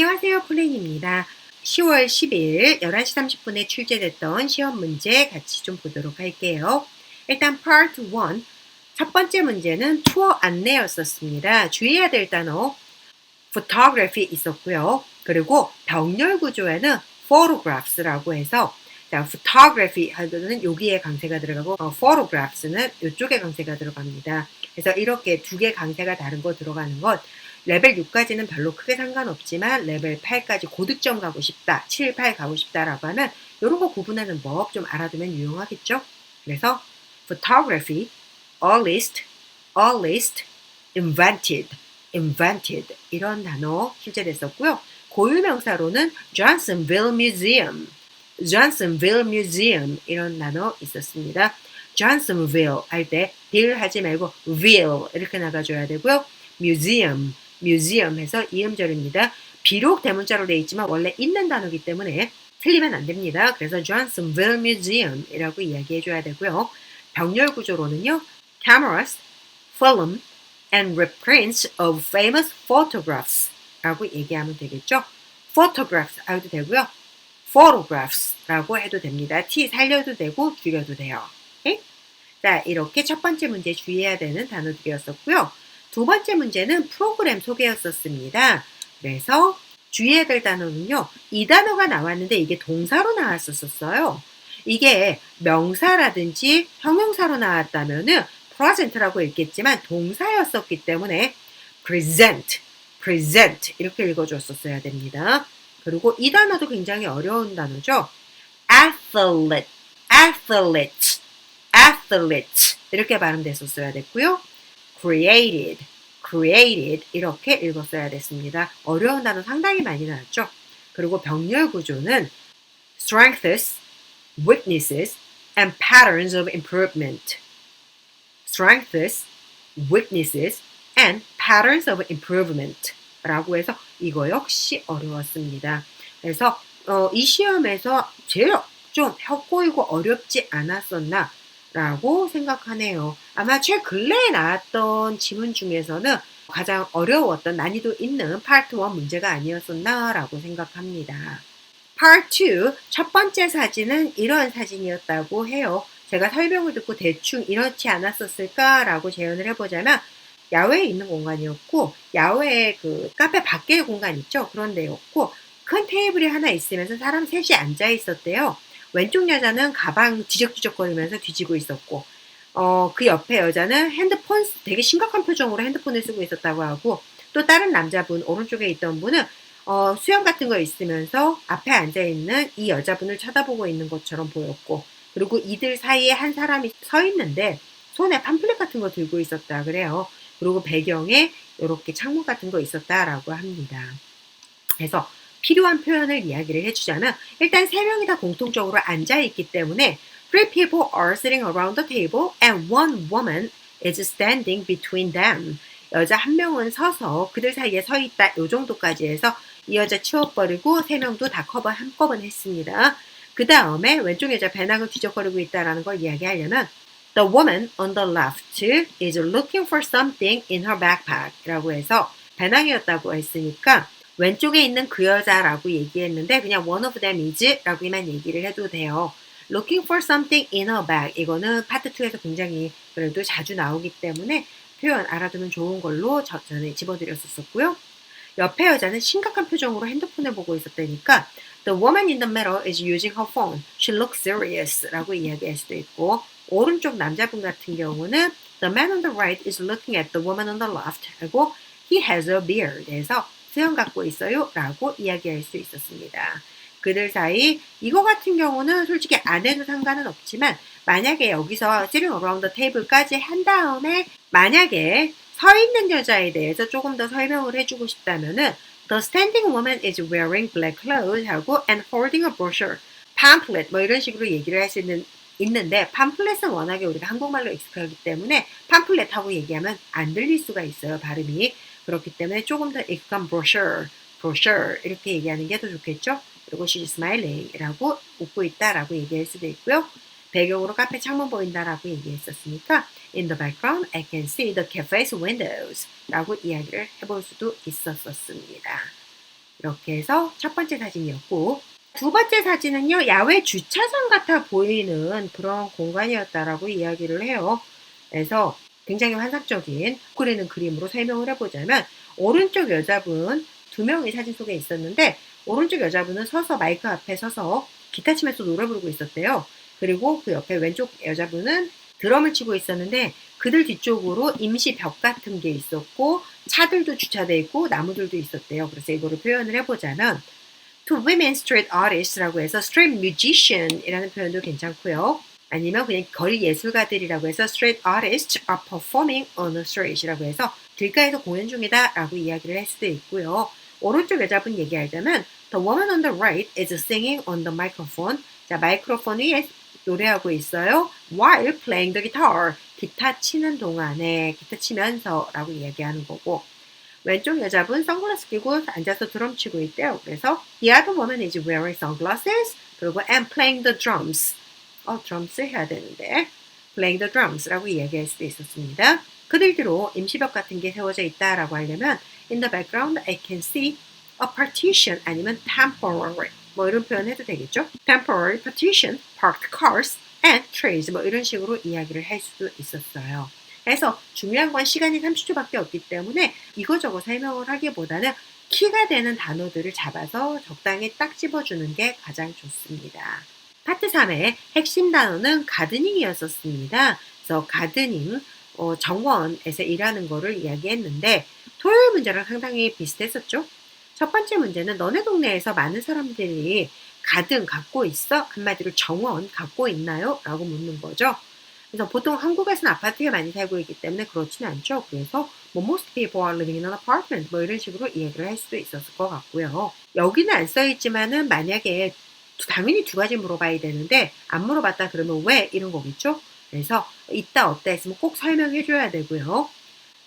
안녕하세요. 폴린입니다. 10월 10일 11시 30분에 출제됐던 시험 문제 같이 좀 보도록 할게요. 일단 Part 1. 첫 번째 문제는 투어 안내였었습니다. 주의해야 될 단어 photography 있었고요. 그리고 병렬 구조에는 photographs라고 해서 자, photography 하면은 여기에 강세가 들어가고 어, photographs는 이쪽에 강세가 들어갑니다. 그래서 이렇게 두 개 강세가 다른 거 들어가는 것 레벨 6까지는 별로 크게 상관없지만 레벨 8까지 고득점 가고 싶다, 7, 8 가고 싶다라고 하면 이런 거 구분하는 법 좀 알아두면 유용하겠죠? 그래서 photography, earliest, earliest, invented, invented 이런 단어 출제됐었고요. 고유명사로는 Johnsonville Museum, Johnsonville Museum 이런 단어 있었습니다. Johnsonville 할때 bill 하지 말고 ville 이렇게 나가줘야 되고요. museum, 해서 이음절입니다. 비록 대문자로 되어 있지만 원래 있는 단어이기 때문에 틀리면 안 됩니다. 그래서 Johnsonville Museum이라고 이야기해 줘야 되고요. 병렬 구조로는요. cameras, film, and reprints of famous photographs 라고 얘기하면 되겠죠. photographs 해도 되고요. photographs 라고 해도 됩니다. T 살려도 되고 줄여도 돼요. 오케이? 자, 이렇게 첫 번째 문제 주의해야 되는 단어들이었었고요. 두 번째 문제는 프로그램 소개였었습니다. 그래서 주의해야 될 단어는요. 이 단어가 나왔는데 이게 동사로 나왔었어요. 이게 명사라든지 형용사로 나왔다면은 present라고 읽겠지만 동사였었기 때문에 present, present 이렇게 읽어줬었어야 됩니다. 그리고 이 단어도 굉장히 어려운 단어죠. athlete, athlete, athlete 이렇게 발음됐었어야 됐고요. Created, created 이렇게 읽었어야 됐습니다. 어려운 단어 상당히 많이 나왔죠. 그리고 병렬 구조는 strengths, weaknesses, and patterns of improvement. strengths, weaknesses, and patterns of improvement. 라고 해서 이거 역시 어려웠습니다. 그래서 어, 이 시험에서 제일 좀 혀꼬이고 어렵지 않았었나 라고 생각하네요. 아마 최근래에 나왔던 지문 중에서는 가장 어려웠던 난이도 있는 파트 1 문제가 아니었었나 라고 생각합니다. 파트 2, 첫 번째 사진은 이런 사진이었다고 해요. 제가 설명을 듣고 대충 이렇지 않았었을까라고 재현을 해보자면 야외에 있는 공간이었고 야외에 그 카페 밖의 공간 있죠 그런 데였고 큰 테이블이 하나 있으면서 사람 셋이 앉아 있었대요. 왼쪽 여자는 가방 뒤적뒤적거리면서 뒤지고 있었고 어, 그 옆에 여자는 핸드폰 되게 심각한 표정으로 핸드폰을 쓰고 있었다고 하고 또 다른 남자분 오른쪽에 있던 분은 어, 수염 같은 거 있으면서 앞에 앉아 있는 이 여자분을 쳐다보고 있는 것처럼 보였고 그리고 이들 사이에 한 사람이 서 있는데 손에 팜플렛 같은 거 들고 있었다 그래요. 그리고 배경에 이렇게 창문 같은 거 있었다라고 합니다. 그래서 필요한 표현을 이야기를 해주자면 일단 세 명이 다 공통적으로 앉아 있기 때문에 three people are sitting around the table and one woman is standing between them. 여자 한 명은 서서 그들 사이에 서 있다. 요 정도까지 해서 이 여자 치워버리고 세 명도 다 커버 한꺼번에 했습니다. 그 다음에 왼쪽 여자 배낭을 뒤적거리고 있다라는 걸 이야기하려면 The woman on the left is looking for something in her backpack 라고 해서 배낭이었다고 했으니까 왼쪽에 있는 그 여자라고 얘기했는데 그냥 one of them is 라고만 얘기를 해도 돼요. Looking for something in her bag 이거는 파트 2에서 굉장히 그래도 자주 나오기 때문에 표현 알아두면 좋은 걸로 전에 집어드렸었고요. 옆에 여자는 심각한 표정으로 핸드폰을 보고 있었다니까 The woman in the middle is using her phone. She looks serious 라고 이야기할 수도 있고 오른쪽 남자분 같은 경우는 The man on the right is looking at the woman on the left 하고 He has a beard 해서 수염 갖고 있어요 라고 이야기할 수 있었습니다. 그들 사이 이거 같은 경우는 솔직히 안 해도 상관은 없지만 만약에 여기서 sitting around the table까지 한 다음에 만약에 서 있는 여자에 대해서 조금 더 설명을 해주고 싶다면은 The standing woman is wearing black clothes 하고 and holding a brochure, pamphlet 뭐 이런 식으로 얘기를 할 수 있는 있는데 팜플렛은 워낙에 우리가 한국말로 익숙하기 때문에 팜플렛하고 얘기하면 안 들릴 수가 있어요 발음이. 그렇기 때문에 조금 더 익숙한 brochure, brochure 이렇게 얘기하는 게 더 좋겠죠 그리고 she's smiling이라고 웃고 있다라고 얘기할 수도 있고요 배경으로 카페 창문 보인다라고 얘기했었으니까 In the background, I can see the cafe's windows 라고 이야기를 해볼 수도 있었었습니다. 이렇게 해서 첫 번째 사진이었고 두 번째 사진은요 야외 주차장 같아 보이는 그런 공간이었다라고 이야기를 해요. 그래서 굉장히 환상적인 그리는 그림으로 설명을 해보자면 오른쪽 여자분 두 명이 사진 속에 있었는데 오른쪽 여자분은 서서 마이크 앞에 서서 기타 치면서 노래 부르고 있었대요. 그리고 그 옆에 왼쪽 여자분은 드럼을 치고 있었는데 그들 뒤쪽으로 임시 벽 같은 게 있었고 차들도 주차돼 있고 나무들도 있었대요. 그래서 이거를 표현을 해보자면 to women street artists라고 해서 street musician이라는 표현도 괜찮고요. 아니면 그냥 거리 예술가들이라고 해서 street artists are performing on the street이라고 해서 길가에서 공연 중이다라고 이야기를 할 수도 있고요. 오른쪽 여자분 얘기하자면 the woman on the right is singing on the microphone. 자 마이크로폰 위에 노래하고 있어요. while playing the guitar. 기타 치는 동안에 기타 치면서라고 이야기하는 거고 왼쪽 여자분 선글라스 끼고 앉아서 드럼 치고 있대요. 그래서 the other woman is wearing sunglasses 그리고 and playing the drums. 어, drums 해야 되는데 playing the drums라고 이야기할 수도 있었습니다. 그들 뒤로 임시벽 같은 게 세워져 있다라고 하려면 in the background I can see a partition 아니면 temporary 뭐 이런 표현 해도 되겠죠? temporary partition, parked cars and trees 뭐 이런 식으로 이야기를 할 수도 있었어요. 그래서 중요한 건 시간이 30초밖에 없기 때문에 이거저거 설명을 하기보다는 키가 되는 단어들을 잡아서 적당히 딱 집어주는 게 가장 좋습니다. 파트 3의 핵심 단어는 가드닝이었었습니다. 그래서 가드닝, 어, 정원에서 일하는 거를 이야기했는데 토요일 문제랑 상당히 비슷했었죠. 첫 번째 문제는 너네 동네에서 많은 사람들이 가등 갖고 있어? 한마디로 정원 갖고 있나요? 라고 묻는 거죠. 그래서 보통 한국에서는 아파트에 많이 살고 있기 때문에 그렇지는 않죠. 그래서 뭐 most people are living in an apartment 뭐 이런 식으로 이야기를 할 수도 있었을 것 같고요. 여기는 안 써 있지만은 만약에 당연히 두 가지 물어봐야 되는데 안 물어봤다 그러면 왜 이런 거겠죠? 그래서 있다 없다 했으면 꼭 설명해 줘야 되고요.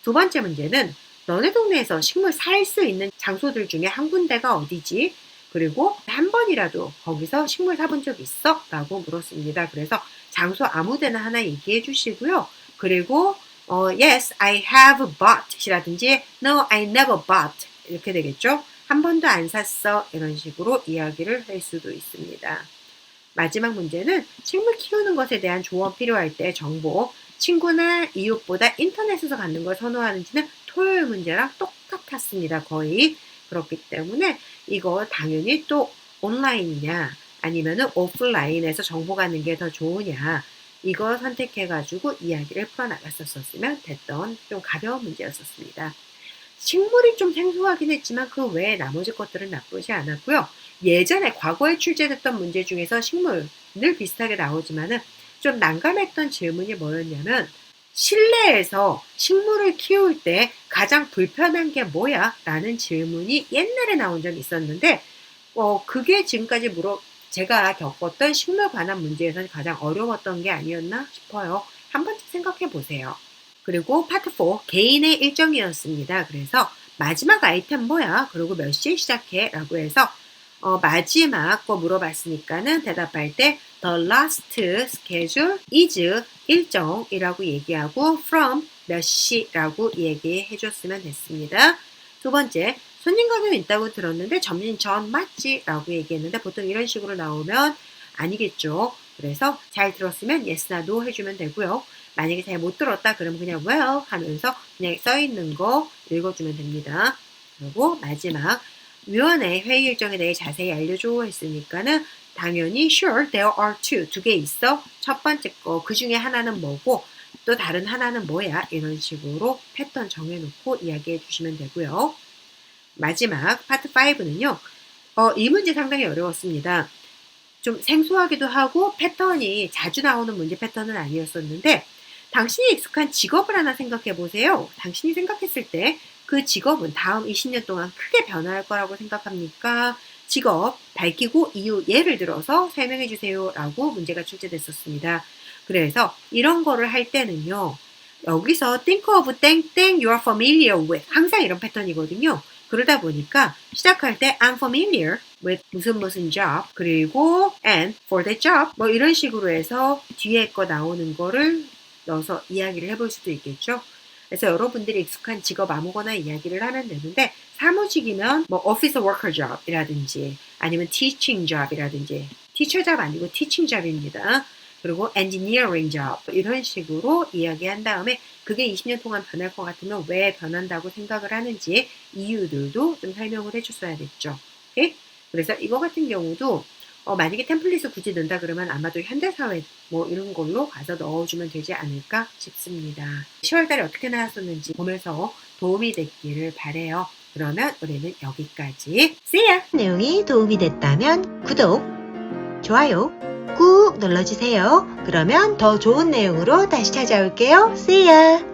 두 번째 문제는 너네 동네에서 식물 살 수 있는 장소들 중에 한 군데가 어디지? 그리고 한 번이라도 거기서 식물 사본 적 있어? 라고 물었습니다. 그래서 장소 아무 데나 하나 얘기해 주시고요. 그리고 어, yes, I have bought 이라든지 no, I never bought 이렇게 되겠죠. 한 번도 안 샀어 이런 식으로 이야기를 할 수도 있습니다. 마지막 문제는 식물 키우는 것에 대한 조언 필요할 때 정보 친구나 이웃보다 인터넷에서 갖는 걸 선호하는지는 토요일 문제랑 똑같았습니다. 거의 그렇기 때문에 이거 당연히 또 온라인이냐 아니면은 오프라인에서 정보 갖는 게 더 좋으냐 이거 선택해가지고 이야기를 풀어나갔었으면 됐던 좀 가벼운 문제였었습니다. 식물이 좀 생소하긴 했지만 그 외에 나머지 것들은 나쁘지 않았고요. 예전에 과거에 출제됐던 문제 중에서 식물 늘 비슷하게 나오지만은 좀 난감했던 질문이 뭐였냐면 실내에서 식물을 키울 때 가장 불편한 게 뭐야? 라는 질문이 옛날에 나온 적이 있었는데 어, 그게 지금까지 물어 제가 겪었던 식물 관한 문제에서는 가장 어려웠던 게 아니었나 싶어요. 한 번쯤 생각해 보세요. 그리고 파트 4 개인의 일정이었습니다. 그래서 마지막 아이템 뭐야? 그리고 몇 시에 시작해? 라고 해서 어, 마지막 거 물어봤으니까는 대답할 때 the last schedule is 일정이라고 얘기하고 from 몇 시라고 얘기해 줬으면 됐습니다. 두 번째, 손님 가격 있다고 들었는데 점심 전 맞지? 라고 얘기했는데 보통 이런 식으로 나오면 아니겠죠. 그래서 잘 들었으면 yes나 no 해주면 되고요. 만약에 잘 못 들었다 그러면 그냥 well 하면서 그냥 써 있는 거 읽어주면 됩니다. 그리고 마지막 위원회 회의 일정에 대해 자세히 알려줘 했으니까는 당연히 sure there are two 두 개 있어 첫 번째 거 그 중에 하나는 뭐고 또 다른 하나는 뭐야 이런 식으로 패턴 정해놓고 이야기해 주시면 되고요. 마지막 파트 5는요. 어, 이 문제 상당히 어려웠습니다. 좀 생소하기도 하고 패턴이 자주 나오는 문제 패턴은 아니었었는데 당신이 익숙한 직업을 하나 생각해 보세요. 당신이 생각했을 때 그 직업은 다음 20년 동안 크게 변화할 거라고 생각합니까? 직업 밝히고 이유 예를 들어서 설명해 주세요 라고 문제가 출제됐었습니다. 그래서 이런 거를 할 때는요. 여기서 think of 땡땡 you are familiar with 항상 이런 패턴이거든요. 그러다 보니까 시작할 때 I'm familiar with 무슨 무슨 job 그리고 and for the job 뭐 이런 식으로 해서 뒤에 거 나오는 거를 넣어서 이야기를 해볼 수도 있겠죠. 그래서 여러분들이 익숙한 직업 아무거나 이야기를 하면 되는데 사무직이면 뭐 office worker job이라든지 아니면 teaching job이라든지 teacher job 아니고 teaching job입니다. 그리고 engineering job 이런 식으로 이야기한 다음에 그게 20년 동안 변할 것 같으면 왜 변한다고 생각을 하는지 이유들도 좀 설명을 해줬어야겠죠. 오케이? 그래서 이거 같은 경우도 어, 만약에 템플릿을 굳이 넣는다 그러면 아마도 현대사회 뭐 이런 걸로 가서 넣어주면 되지 않을까 싶습니다. 10월달에 어떻게 나왔었는지 보면서 도움이 됐기를 바래요. 그러면 우리는 여기까지. See ya! 내용이 도움이 됐다면 구독, 좋아요 꾹 눌러주세요. 그러면 더 좋은 내용으로 다시 찾아올게요. See ya!